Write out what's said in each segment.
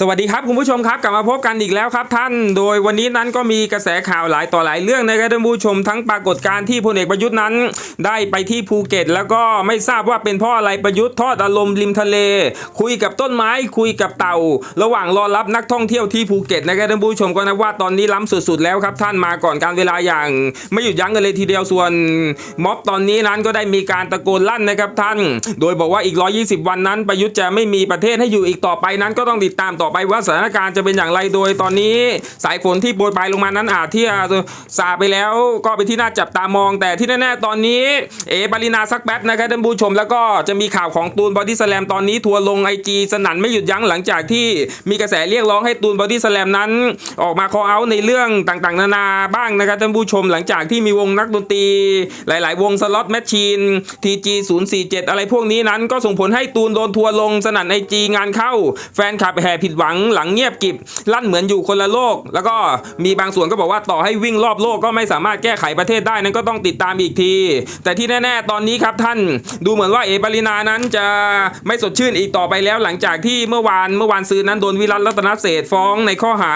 สวัสดีครับคุณผู้ชมครับกลับมาพบกันอีกแล้วครับท่าน โดยวันนี้นั้นก็มีกระแสข่าวหลายต่อหลายเรื่องนะครับท่านผู้ชมทั้งปรากฏการณ์ที่พลเอกประยุทธ์นั้น ได้ไปที่ภูเก็ต แล้วก็ไม่ทราบว่าเป็นเพราะอะไรประยุทธ์ทอดอารมณ์ริมทะเล คุยกับต้นไม้คุยกับเต่า ระหว่างรอรับนักท่องเที่ยวที่ภูเก็ตนะครับท่านผู้ชมก็นับว่าตอนนี้ล้ำสุดๆแล้วครับท่านมาก่อนการเวลาอย่าง ไม่หยุดยั้งกันเลยทีเดียวส่วน ม็อบตอนนี้นั้นก็ได้มีการตะโกนลั่นนะครับท่าน โดยบอกว่าอีก 120 วันนั้นประยุทธ์จะไม่มีประเทศให้อยู่อีกต่อไปนั้นก็ต้องติดตามต่อไปว่าสถานการณ์จะเป็นอย่างไรโดยตอนนี้สายฝนที่โปรยปลายลงมานั้นอาจที่จะซาไปแล้วก็เป็นที่น่าจับตามอง แต่ที่แน่ๆตอนนี้ เอ๋ปรินาสักแป๊บนะครับท่านผู้ชมแล้วก็จะมีข่าวของตูนบอดี้สแลมตอนนี้ทัวร์ลงไอจีสนั่นไม่หยุดยั้งหลังจากที่มีกระแสเรียกร้องให้ตูนบอดี้สแลมนั้น ออกมาคอเอาในเรื่องต่างๆ นานาบ้างนะครับท่านผู้ชมหลังจากที่มีวงนักดนตรี หลาย ๆ วงสล็อตแมชชีน TG 0 4 7อะไรพวกนี้นั้น ก็ส่งผลให้ตูนโดนทัวร์ลงสนั่นไอจีงานเข้า แฟนคลับแห่ผิดหวังหลังเงียบกิบลั่นเหมือนอยู่คนละโลก แล้วก็มีบางส่วนก็บอกว่าต่อให้วิ่งรอบโลกก็ไม่สามารถแก้ไขประเทศได้นั้นก็ต้องติดตามอีกที แต่ที่แน่ ๆ ตอนนี้ครับท่านดูเหมือนว่าเอปรินานั้นจะไม่สดชื่นอีกต่อไปแล้วหลังจากที่เมื่อวานเมื่อวานซืนนั้นโดนวิรัตรัตนเศษฟ้องในข้อหา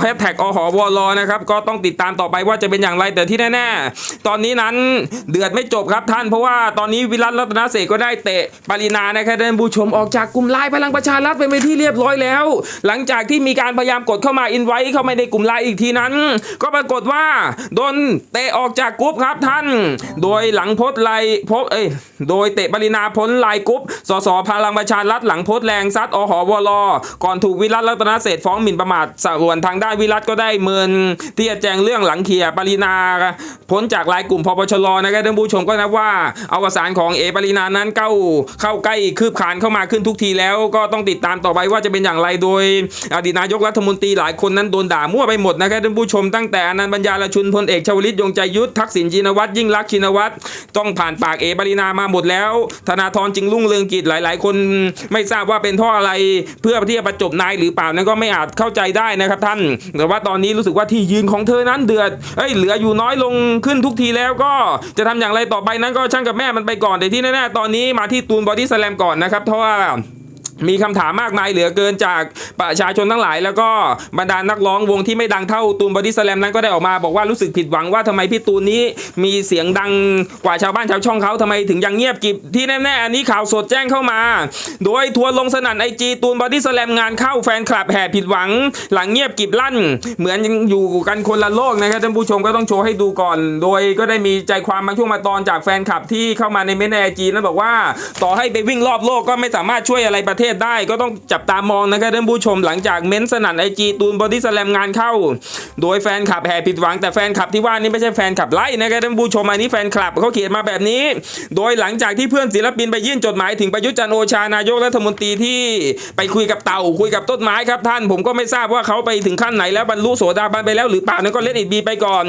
แฮชแท็กอหวรนะครับก็ต้องติดตามต่อไปว่าจะเป็นอย่างไรแต่ที่แน่ ๆ ตอนนี้นั้นเดือดไม่จบครับท่านเพราะว่าตอนนี้วิรัตรัตนเศษก็ได้เตะปรินานะครับท่านผู้ชมออกจากกลุ่มไลน์พลังประชารัฐไปเป็นที่เรียบร้อยแล้วหลังจากที่มีการพยายามกดเข้ามาอินไว้เข้ามาในกลุ่มไลน์อีกทีนั้น ก็ปรากฏว่าโดนเตะออกจากกลุ่มครับท่าน โดยหลังโพสไลโพสเอ้ยโดยเตะปรินาพ้นไลน์กรุ๊ปสสพลังประชารัฐหลังโพสแรงซัดอหวรก่อนถูกวิรัตรัตนเศษฟ้องหมิ่นประมาทส่วนทางด้านวิรัตก็ได้เมินที่จะแจงเรื่องหลังเคลียปรินาพ้นจากไลน์กลุ่มพปชรนะครับท่านผู้ชมก็นับว่าเอากสารของเอปรินานั้นเข้าเข้าใกล้คืบคลานเข้ามาขึ้นทุกทีแล้วก็ต้องติดตามต่อไปว่าจะเป็นอย่างไรโดยอดีตนายกรัฐมนตรีหลายคนนั้นโดนด่ามั่วไปหมดนะครับท่านผู้ชมตั้งแต่อนันต์ปัญญาลชุนพลเอกชวลิตยงใจยุทธทักษิณชินวัตรยิ่งรักชินวัตรต้องผ่านปากเอปรินามาหมดแล้ว ธนาธรจึงรุ่งเรืองกิจหลาย ๆ คนไม่ทราบว่าเป็นเพราะอะไรเพื่อที่จะประจบนายหรือเปล่านั้นก็ไม่อาจเข้าใจได้นะครับท่าน แต่ว่าตอนนี้รู้สึกว่าที่ยืนของเธอนั้นเดือดเอ้ยเหลืออยู่น้อยลงขึ้นทุกทีแล้วก็จะทำอย่างไรต่อไปนั้นก็ช่างกับแม่มันไปก่อนแต่ที่แน่ๆตอนนี้มาที่ตูนบอดี้สแลมก่อนนะครับเพราะว่า มีคำถามมากมายเหลือเกินจากประชาชนทั้งหลาย แล้วก็บรรดานักร้องวงที่ไม่ดังเท่าตูนบอดี้สแลมนั้นก็ได้ออกมาบอกว่ารู้สึกผิดหวังว่าทำไมพี่ตูนนี้มีเสียงดังกว่าชาวบ้านชาวช่องเขาทำไมถึงยังเงียบกิบที่แน่ๆอันนี้ข่าวสดแจ้งเข้ามา โดยทัวร์ลงสนั่นไอจีตูนบอดี้สแลมงานเข้าแฟนคลับแห่ผิดหวัง หลังเงียบกิบลั่น เหมือนยังอยู่กันคนละโลกนะครับท่านผู้ชมก็ต้องโชว์ให้ดูก่อน โดยก็ได้มีใจความบางช่วงมาตอนจากแฟนคลับที่เข้ามาในเมนไอจีนั้นบอกว่า ต่อให้ไปวิ่งรอบโลกก็ไม่สามารถช่วยอะไรประเทศได้ก็ต้องจับตามองนะครับท่านผู้ชมหลังจากเม้นสนั่นไอจีตูนบอดี้สแลมงานเข้า โดยแฟนคลับแห่ผิดหวังแต่แฟนคลับที่ว่านี่ไม่ใช่แฟนคลับไล่นะครับท่านผู้ชมอันนี้แฟนคลับเขาเขียนมาแบบนี้ โดยหลังจากที่เพื่อนศิลปินไปยื่นจดหมายถึงประยุทธ์จันโอชานายกรัฐมนตรีที่ไปคุยกับเต่าคุยกับต้นไม้ครับท่าน ผมก็ไม่ทราบว่าเขาไปถึงขั้นไหนแล้วบรรลุโสดาบันไปแล้วหรือเปล่านั้นก็เล่นอีกบีไปก่อน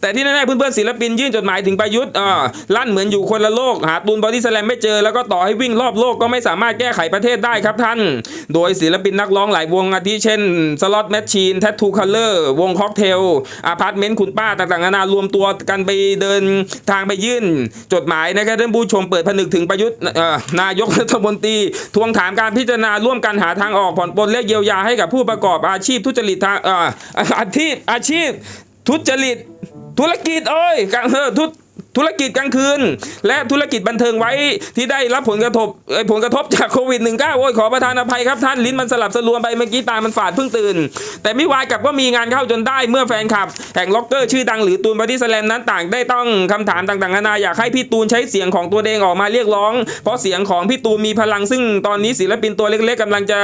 แต่ที่แน่ๆเพื่อนๆศิลปินยื่นจดหมายถึงประยุทธ์อ่าลั่นเหมือนอยู่คนละโลกหาตูนบอดี้สแลมไม่เจอแล้วก็ต่อให้วิ่งรอบโลกก็ไม่สามารถแก้ไขประเทศได้ครับท่าน โดยศิลปินนักร้องหลายวงอาทิเช่นสล็อตแมชชีนแททูคัลเลอร์วงค็อกเทลอาพาร์ตเมนต์คุณป้าต่างๆนานารวมตัวกันไปเดินทางไปยื่น จดหมายนะครับท่านผู้ชมเปิดผนึกถึงประยุทธ์นายกรัฐมนตรีทวงถามการพิจารณาร่วมกันหาทางออกผ่อนปลนและเยียวยาให้กับผู้ประกอบอาชีพทุจริตทางอาชีพอาชีพ ทุจริต ธุรกิจเอ้ยกางเออทุ ธุรกิจกลางคืน และธุรกิจบันเทิงไว้ที่ได้รับผลกระทบผลกระทบจากโควิด -19 โอ้ยขอประทานอภัยครับท่านลิ้นมันสลับสลวมไปเมื่อกี้ตามันฝาดเพิ่งตื่น แต่ไม่วายกับว่ามีงานเข้าจนได้เมื่อแฟนคลับ แห่งล็อกเกอร์ชื่อดังหรือตูนบอดี้สแลมนั้นต่างได้ต้องคำถามต่างๆนานาอยากให้พี่ตูนใช้เสียงของตัวเองออกมาเรียกร้อง เพราะเสียงของพี่ตูนมีพลังซึ่งตอนนี้ศิลปินตัวเล็กๆกำลังจะ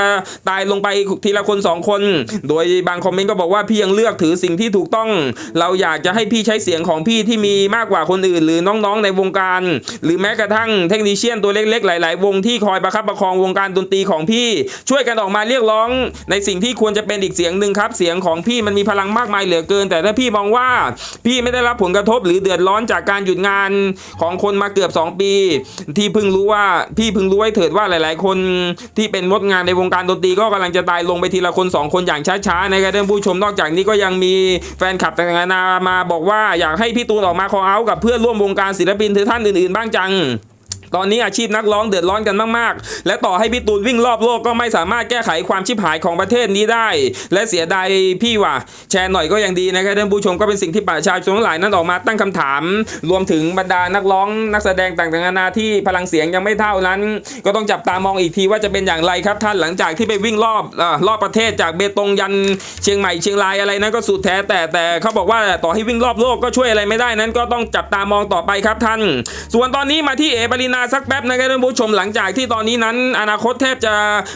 ตายลงไปทีละคนสองคน โดยบางคอมเมนต์ก็บอกว่าพี่ยังเลือกถือสิ่งที่ถูกต้อง เราอยากจะให้พี่ใช้เสียงของพี่ที่มีมากกว่าคนอื่นหรือน้องๆในวงการ หรือแม้กระทั่งเทคนิเชียนตัวเล็กๆ หลาย ๆ วงที่คอยประคับประคองวงการดนตรีของพี่ ช่วยกันออกมาเรียกร้อง ในสิ่งที่ควรจะเป็นอีกเสียงหนึ่งครับ เสียงของพี่มันมีพลังมากมายเหลือเกิน แต่ถ้าพี่มองว่า พี่ไม่ได้รับผลกระทบหรือเดือดร้อนจากการหยุดงานของคนมาเกือบ 2 ปี ที่เพิ่งรู้ว่าพี่เพิ่งรู้ไว้เถิดว่าหลาย ๆ คนที่เป็นมดงานในวงการดนตรีก็กำลังจะตายลงไปทีละคนสองคนอย่างช้าๆนะครับท่านผู้ชมนอกจากนี้ก็ยังมีแฟนคลับต่างๆนานามาบอกว่าอยากให้พี่ตูนออกมาคอเอาท์กับเพื่อนร่วมวงการศิลปินท่านอื่นๆ บ้างจัง ตอนนี้อาชีพนักร้องเดือดร้อนกันมากๆ และต่อให้พี่ตูนวิ่งรอบโลกก็ไม่สามารถแก้ไขความชิบหายของประเทศนี้ได้ และเสียดายพี่ว่ะแชร์หน่อยก็ยังดีนะครับท่านผู้ชมก็เป็นสิ่งที่ประชาชนทั้งหลายนั้นออกมาตั้งคำถาม รวมถึงบรรดานักร้องนักแสดงต่างๆนานาที่พลังเสียงยังไม่เท่านั้น ก็ต้องจับตามองอีกทีว่าจะเป็นอย่างไรครับท่านหลังจากที่ไปวิ่งรอบออรอบประเทศจากเบตงยันเชียงใหม่เชียงรายอะไรนั้นก็สุดแท้แต่แต่เขาบอกว่าต่อให้วิ่งรอบโลกก็ช่วยอะไรไม่ได้นั้น ก็ต้องจับตามองต่อไปครับท่าน ส่วนตอนนี้มาที่เอปรินาสักแป๊บนะครับท่านผู้ชมหลังจากที่ตอนนี้นั้น อนาคตแทบจะ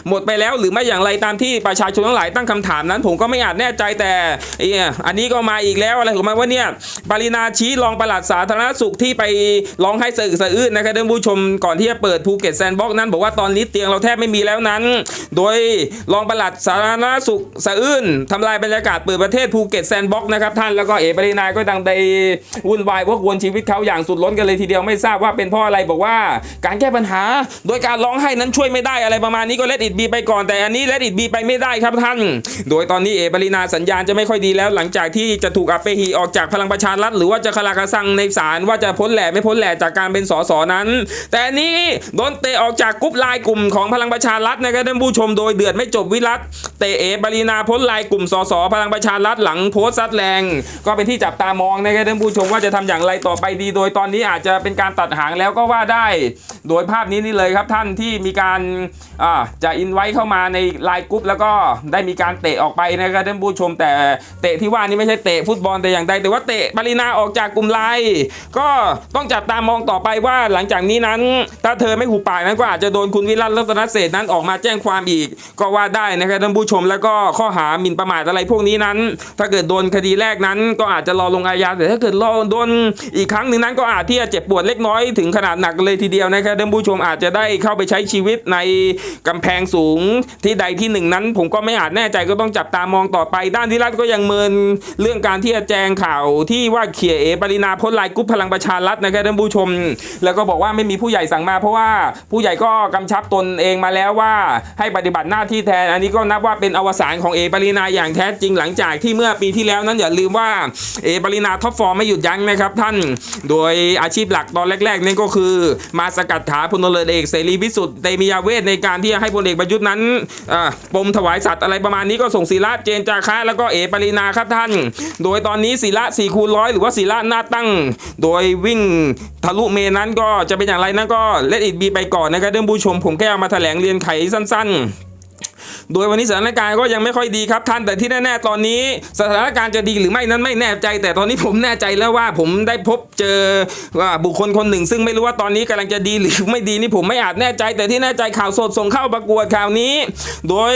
หมดไปแล้วหรือไม่อย่างไรตามที่ประชาชนทั้งหลายตั้งคำถามนั้น ผมก็ไม่อาจแน่ใจแต่เอออันนี้ก็มาอีกแล้วอะไรของมันว่าเนี่ยปรินาชี้รองปลัดสาธารณสุขที่ไปร้องให้สะอึกสะอื้นนะครับท่านผู้ชมก่อนที่จะเปิดภูเก็ตแซนด์บ็อกซ์นั้น บอกว่าตอนนี้เตียงเราแทบไม่มีแล้วนั้น โดยรองปลัดสาธารณสุขสะอื้นทำลายบรรยากาศเปิดประเทศภูเก็ตแซนด์บ็อกซ์นะครับท่านแล้วก็เอปรินาก็ดังไปวุ่นวายวกวนชีวิตเขาอย่างสุดล้นกันเลยทีเดียวไม่ทราบว่าเป็นเพราะอะไรบอกว่าการแก้ปัญหา โดยการร้องไห้นั้นช่วยไม่ได้อะไรประมาณนี้ก็เลดอิดบีไปก่อนแต่อันนี้เลดอิดบีไปไม่ได้ครับท่าน โดยตอนนี้เอปรินาสัญญาณจะไม่ค่อยดีแล้ว หลังจากที่จะถูกอัปเปหีออกจากพลังประชารัฐหรือว่าจะคลากระซังในศาลว่าจะพ้นแหล่ไม่พ้นแหล่จากการเป็นสสนั้น แต่นี้โดนเตะออกจากกรุ๊ปไลน์กลุ่มของพลังประชารัฐนะครับท่านผู้ชมโดยเดือดไม่จบวิรัตเตะเอปรินาพ้นไลน์กลุ่มสสพลังประชารัฐหลังโพสต์ซัดแรง ก็เป็นที่จับตามองนะครับท่านผู้ชมว่าจะทำอย่างไรต่อไปดี โดยตอนนี้อาจจะเป็นการตัดหางแล้วก็ว่าได้โดยภาพนี้นี่เลยครับท่านที่มีการจะอินไว้เข้ามาในไลน์กรุ๊ปแล้วก็ได้มีการเตะออกไปนะครับท่านผู้ชมแต่เตะที่ว่านี่ไม่ใช่เตะฟุตบอลแต่อย่างใดแต่ว่าเตะปรินาออกจากกลุ่มไลน์ก็ต้องจับตามองต่อไปว่าหลังจากนี้นั้น ถ้าเธอไม่หูปากนั้นก็อาจจะโดนคุณวิรัตรัตนเศษนั้นออกมาแจ้งความอีก ก็ว่าได้นะครับท่านผู้ชมแล้วก็ข้อหาหมิ่นประมาทอะไรพวกนี้นั้น ถ้าเกิดโดนคดีแรกนั้น ก็อาจจะรอลงอาญาแต่ถ้าเกิดรอโดนอีกครั้งหนึ่งนั้นก็อาจที่จะเจ็บปวดเล็กน้อยถึงขนาดหนักเลยทีเดียวนะครับท่านผู้ชมอาจจะได้เข้าไปใช้ชีวิตในกำแพงสูงที่ใดที่หนึ่งนั้น ผมก็ไม่อาจแน่ใจก็ต้องจับตามองต่อไป ด้านที่รัฐก็ยังเมินเรื่องการที่จะแจงข่าวที่ว่าเขียเอปรินาพ้นลายกุ๊ปพลังประชารัฐนะครับท่านผู้ชม แล้วก็บอกว่าไม่มีผู้ใหญ่สั่งมา เพราะว่าผู้ใหญ่ก็กำชับตนเองมาแล้วว่าให้ปฏิบัติหน้าที่แทน อันนี้ก็นับว่าเป็นอวสานของเอปรินาอย่างแท้จริงหลังจากที่เมื่อปีที่แล้วนั้นอย่าลืมว่าเอปรินาท็อปฟอร์มไม่หยุดยั้งนะครับท่าน โดยอาชีพหลักตอนแรกๆนั่ก็คือมาาสกัดขาพลเรือเอกเสรีพิสุทธิ์เตมียาเวทในการที่จะให้พลเอกประยุทธ์นั้นปมถวายสัตว์อะไรประมาณนี้ก็ส่งศิระเจนจาคะแล้วก็เอปรินาครับท่าน โดยตอนนี้ศิระ4คูณร้อยหรือว่าศิระหน้าตั้ง โดยวิ่งทะลุเมนั้นก็จะเป็นอย่างไรนั้นก็เลดอิดบีไปก่อนนะครับเดิมผู้ชมผมแค่เอามาแถลงเรียนไขสั้น ๆ โดยวันนี้สถานการณ์ก็ยังไม่ค่อยดีครับท่านแต่ที่แน่ๆตอนนี้ สถานการณ์จะดีหรือไม่นั้นไม่แน่ใจ แต่ตอนนี้ผมแน่ใจแล้วว่าผมได้พบเจอว่าบุคคลคนหนึ่ง ซึ่งไม่รู้ว่าตอนนี้กำลังจะดีหรือไม่ดีนี่ผมไม่อาจแน่ใจ แต่ที่แน่ใจข่าวสดส่งเข้าประกวดข่าวนี้ โดย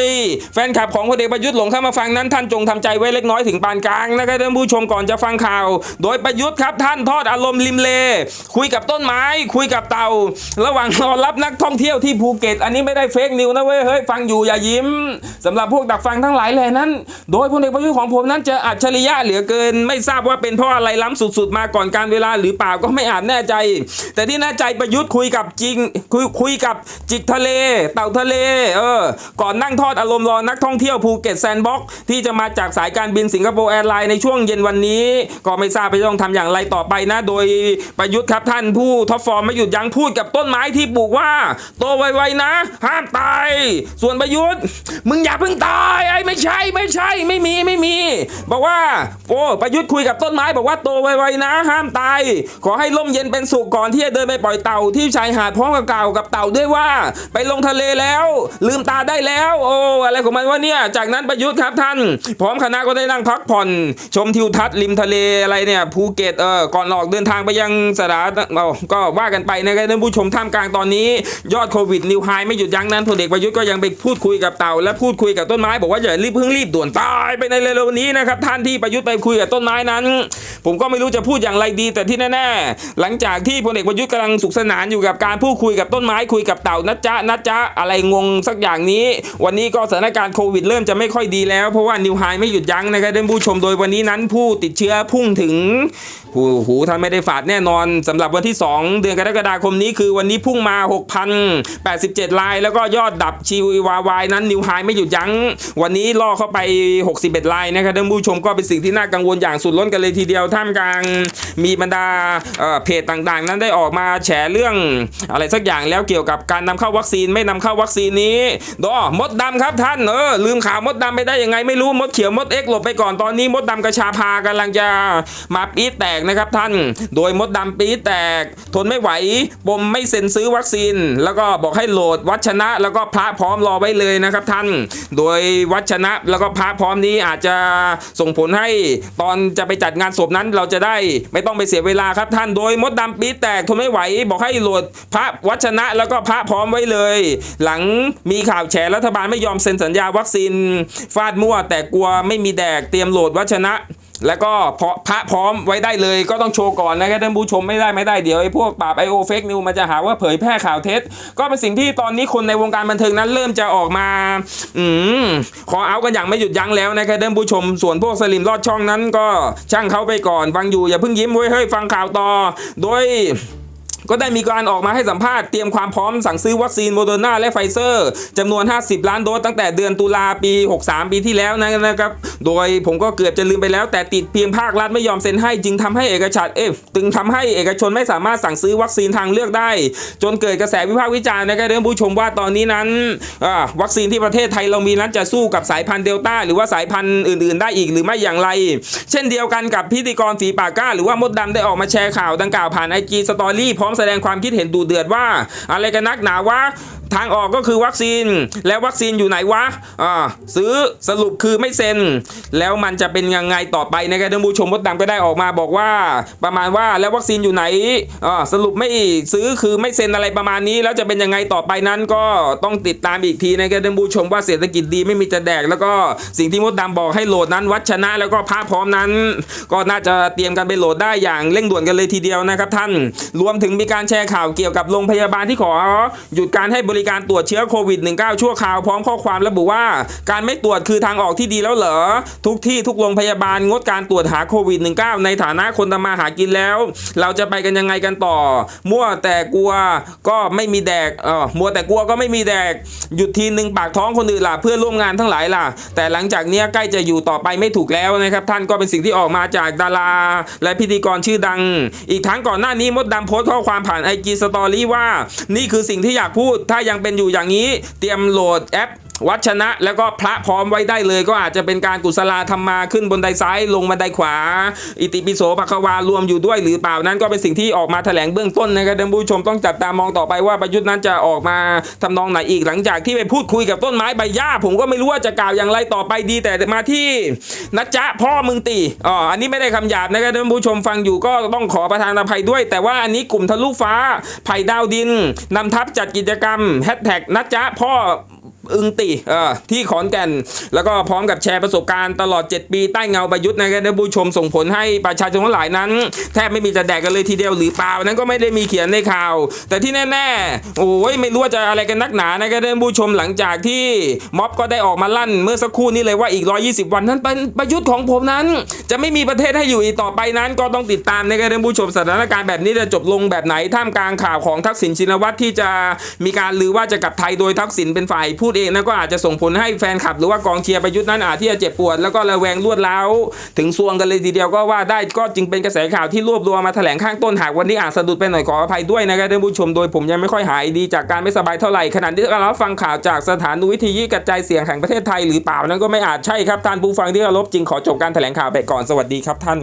แฟนคลับของพลเอกประยุทธ์หลงเข้ามาฟังนั้นท่านจงทำใจไว้เล็กน้อยถึงปานกลางนะครับท่านผู้ชมก่อนจะฟังข่าว โดยประยุทธ์ครับท่านทอดอารมณ์ริมเล คุยกับต้นไม้ คุยกับเต่า ระหว่างรอรับนักท่องเที่ยวที่ภูเก็ต อันนี้ไม่ได้เฟกนิวนะเว้ยเฮ้ยฟังอยู่อย่ายิ้มสำหรับพวกดักฟังทั้งหลายแหล่นั้น โดยพลเอกประยุทธ์ของผมนั้นจะอัจฉริยะเหลือเกิน ไม่ทราบว่าเป็นเพราะอะไรล้ำสุด ๆ มาก่อนการเวลาหรือเปล่าก็ไม่อาจแน่ใจ แต่ที่แน่ใจประยุทธ์คุยกับจริงคุยคุยกับจิกทะเล เต่าทะเลเออก่อนนั่งทอดอารมณ์รอนักท่องเที่ยวภูเก็ตแซนด์บ็อกซ์ที่จะมาจากสายการบินสิงคโปร์แอร์ไลน์ในช่วงเย็นวันนี้ ก็ไม่ทราบไปต้องทำอย่างไรต่อไปนะ โดยประยุทธ์ครับท่านผู้ท็อปฟอร์มไม่หยุดยั้งพูดกับต้นไม้ที่ปลูกว่า โตไวๆนะ ห้ามตายส่วนประยุทธ์มึงอย่าเพิ่งตายไอ้ไม่ใช่ไม่ใช่ไม่มีไม่มี บอกว่าโอ้ประยุทธ์คุยกับต้นไม้ บอกว่าโตไวๆนะ ห้ามตายขอให้ร่มเย็นเป็นสุขก่อนที่จะเดินไปปล่อยเต่าที่ชายหาดพร้อมกับเก่ากับเต่าด้วยว่า ไปลงทะเลแล้ว ลืมตาได้แล้ว โอ้อะไรของมันวะเนี่ยจากนั้นประยุทธ์ครับท่าน พร้อมคณะก็ได้นั่งพักผ่อน ชมทิวทัศน์ริมทะเลอะไรเนี่ยภูเก็ตเออก่อนออกเดินทางไปยังสถานเอาก็ว่ากันไปนะครับท่านผู้ชมท่ามกลางตอนนี้ ยอดโควิดนิวไฮไม่หยุดยั้งนั้นพลเอกประยุทธ์ก็ยังไปพูดคุยกับเต่าและพูดคุยกับต้นไม้บอกว่าอย่ารีบเพิ่งรีบด่วนตายไปในเร็วๆนี้นะครับท่านที่ประยุทธ์ไปคุยกับต้นไม้นั้น ผมก็ไม่รู้จะพูดอย่างไรดีแต่ที่แน่ๆหลังจากที่พลเอกประยุทธ์กำลังสุขสนานอยู่กับการพูดคุยกับต้นไม้คุยกับเต่านะจ๊ะนะจ๊ะอะไรงงสักอย่างนี้ วันนี้ก็สถานการณ์โควิดเริ่มจะไม่ค่อยดีแล้วเพราะว่านิวไฮไม่หยุดยั้งนะครับท่านผู้ชมโดยวันนี้นั้นผู้ติดเชื้อพุ่งถึงหูหูท่านไม่ได้ฝาดแน่นอนสำหรับวันที่ 2 เดือนกรกฎาคมนี้คือวันนี้พุ่งมา 6,087ราย แล้วก็ยอดดับชีวาวายนั้นนิวไฮพายไม่หยุดยั้ง วันนี้ล่อเข้าไป 61รายนะครับท่านผู้ชมก็เป็นสิ่งที่น่ากังวลอย่างสุดล้นกันเลยทีเดียวท่ามกลางมีบรรดาเเพจต่างๆ นั้นได้ออกมาแฉเรื่องอะไรสักอย่างแล้วเกี่ยวกับการนำเข้าวัคซีนไม่นำเข้าวัคซีนนี้ดอมดดำครับท่านเออลืมข่าวมดดำไปได้ยังไงไม่รู้มดเขียวมดเอ็กหลบไปก่อนตอนนี้มดดำกระชาพากำลังจะมาปี๊ดแตกนะครับท่าน โดยมดดำปี๊ดแตก ทนไม่ไหวปมไม่เซ็นซื้อวัคซีน แล้วก็บอกให้โหลดวัชนะ แล้วก็พระพร้อมรอไว้เลยนะครับท่านโดยวัชนะแล้วก็พระพร้อมนี้อาจจะส่งผลให้ตอนจะไปจัดงานศพนั้นเราจะได้ไม่ต้องไปเสียเวลาครับท่านโดยมดดำปี๊แตกทนไม่ไหว บอกให้โหลดพระวัชนะแล้วก็พระพร้อมไว้เลย หลังมีข่าวแฉรัฐบาลไม่ยอมเซ็นสัญญาวัคซีนฟาดมั่วแต่กลัวไม่มีแดกเตรียมโหลดวัชนะ แล้วก็พอพระพร้อมไว้ได้เลยก็ต้องโชว์ก่อนนะครับท่านผู้ชมไม่ได้ไม่ได้เดี๋ยวไอ้พวกปราบไอโอเฟกนิวมันจะหาว่าเผยแพร่ข่าวเท็จ ก็เป็นสิ่งที่ตอนนี้คนในวงการบันเทิงนั้นเริ่มจะออกมา อืมขอเอากันอย่างไม่หยุดยั้งแล้วนะครับท่านผู้ชม ส่วนพวกสลิมลอดช่องนั้นก็ช่างเขาไปก่อนฟังอยู่อย่าเพิ่งยิ้มเว้ยเฮ้ยฟังข่าวต่อ โดย ก็ได้มีการออกมาให้สัมภาษณ์เตรียมความพร้อมสั่งซื้อวัคซีนโมเดอร์นาและไฟเซอร์จำนวน 50 ล้านโดสตั้งแต่เดือนตุลาปี 63 ปีที่แล้วนะครับ โดยผมก็เกือบจะลืมไปแล้ว แต่ติดเพียงภาครัฐไม่ยอมเซ็นให้จึงทำให้เอกชนเอ๊ะจึงทำให้เอกชนไม่สามารถสั่งซื้อวัคซีนทางเลือกได้ จนเกิดกระแสวิพากษ์วิจารณ์นะครับท่านผู้ชมว่าตอนนี้นั้นวัคซีนที่ประเทศไทยเรามีนั้นจะสู้กับสายพันธุ์เดลต้าหรือว่าสายพันธุ์อื่น ๆ ได้อีกหรือไม่อย่างไร เช่นเดียวกันกับพิธีกรฝีปากกล้า หรือว่ามดดำได้ออกมาแชร์ข่าวดังกล่าวผ่านไอจีสตอรี่พร้อมแสดงความคิดเห็นดูเดือดว่า อะไรกันนักหนาวะทางออกก็คือวัคซีน แล้ววัคซีนอยู่ไหนวะอ่าซื้อสรุปคือไม่เซ็น แล้วมันจะเป็นยังไงต่อไปนะครับท่านผู้ชมมดดำก็ได้ออกมาบอกว่า ประมาณว่าแล้ววัคซีนอยู่ไหนอ่าสรุปไม่ซื้อคือไม่เซ็นอะไรประมาณนี้ แล้วจะเป็นยังไงต่อไปนั้นก็ต้องติดตามอีกทีนะครับท่านผู้ชมว่าเศรษฐกิจดีไม่มีจะแดก แล้วก็สิ่งที่มดดำบอกให้โหลดนั้น วัชนะแล้วก็พระพร้อมนั้น ก็น่าจะเตรียมกันไปโหลดได้อย่างเร่งด่วนกันเลยทีเดียวนะครับท่าน รวมถึงมีการแชร์ข่าวเกี่ยวกับโรงพยาบาลที่ขอหยุดการให้บริการตรวจเชื้อโควิด -19 ชั่วคราวพร้อมข้อความระบุว่า การไม่ตรวจคือทางออกที่ดีแล้วเหรอ ทุกที่ทุกโรงพยาบาลงดการตรวจหาโควิด -19 ในฐานะคนทำมาหากินแล้ว เราจะไปกันยังไงกันต่อ มั่วแต่กลัวก็ไม่มีแดกเออมัวแต่กลัวก็ไม่มีแดก หยุดทีนึงปากท้องคนอื่นล่ะเพื่อนร่วมงานทั้งหลายล่ะ แต่หลังจากนี้ใกล้จะอยู่ต่อไปไม่ถูกแล้วนะครับ ท่านก็เป็นสิ่งที่ออกมาจากดารา และพิธีกรชื่อดัง อีกทั้งก่อนหน้านี้มดดำโพสต์ข้อความผ่านไอจีสตอรี่ว่า นี่คือสิ่งที่อยากพูดถ้ายังเป็นอยู่อย่างนี้ เตรียมโหลดแอป วัชนะแล้วก็พระพร้อมไว้ได้เลย ก็อาจจะเป็นการกุศลาธรรมาขึ้นบนไดซ้ายลงบันไดขวา อิติปิโสภควารวมอยู่ด้วยหรือเปล่านั้นก็เป็นสิ่งที่ออกมาแถลงเบื้องต้นนะครับท่านผู้ชมต้องจับตามองต่อไปว่าประยุทธ์นั้นจะออกมาทำนองไหนอีกหลังจากที่ไปพูดคุยกับต้นไม้ใบหญ้า ผมก็ไม่รู้ว่าจะกล่าวอย่างไรต่อไปดีแต่มาที่นัจจะพ่อมึงตีอ๋ออันนี้ไม่ได้คำหยาบนะครับท่านผู้ชมฟังอยู่ก็ต้องขอประทานอภัยด้วย แต่ว่าอันนี้กลุ่มทะลุฟ้าไผ่ดาวดินนำทัพจัดกิจกรรมแฮชแท็กนัจจะพ่อ อึงติเออที่ขอนแก่น แล้วก็พร้อมกับแชร์ประสบการณ์ตลอด 7 ปีใต้เงาประยุทธ์นะครับท่านผู้ชมส่งผลให้ประชาชนทั้งหลายนั้น แทบไม่มีจะแดกกันเลยทีเดียวหรือเปล่านั้นก็ไม่ได้มีเขียนในข่าว แต่ที่แน่ๆโอ้ยไม่รู้ว่าจะอะไรกันนักหนานะครับท่านผู้ชมหลังจากที่ม็อบก็ได้ออกมาลั่นเมื่อสักครู่นี้เลยว่าอีก 120 วันนั้นเป็นประยุทธ์ของผมนั้น จะไม่มีประเทศให้อยู่อีกต่อไปนั้น ก็ต้องติดตามนะครับท่านผู้ชมสถานการณ์แบบนี้จะจบลงแบบไหนท่ามกลางข่าวของทักษิณชินวัตรที่จะมีการลือว่าจะกลับไทยโดยทักษิณเป็นฝ่ายพูดเองนะก็อาจจะส่งผลให้แฟนคลับ หรือว่ากองเชียร์ประยุทธ์นั้นอาจที่จะเจ็บปวด แล้วก็ระแวงรวดร้าวถึงซวงกันเลยทีเดียวก็ว่าได้ก็จึงเป็นกระแสข่าวที่รวบรวมมาแถลงข้างต้นหากวันนี้อาจสะดุดไปหน่อยขออภัยด้วยนะครับท่านผู้ชมโดยผมยังไม่ค่อยหายดีจากการไม่สบายเท่าไหร่ขณะที่เราฟังข่าวจากสถานวิทยุกระจายเสียงแห่งประเทศไทยหรือเปล่านั้นก็ไม่อาจใช่ครับท่านผู้ฟังที่เคารพจริงขอจบการแถลงข่าวไปก่อนสวัสดีครับท่าน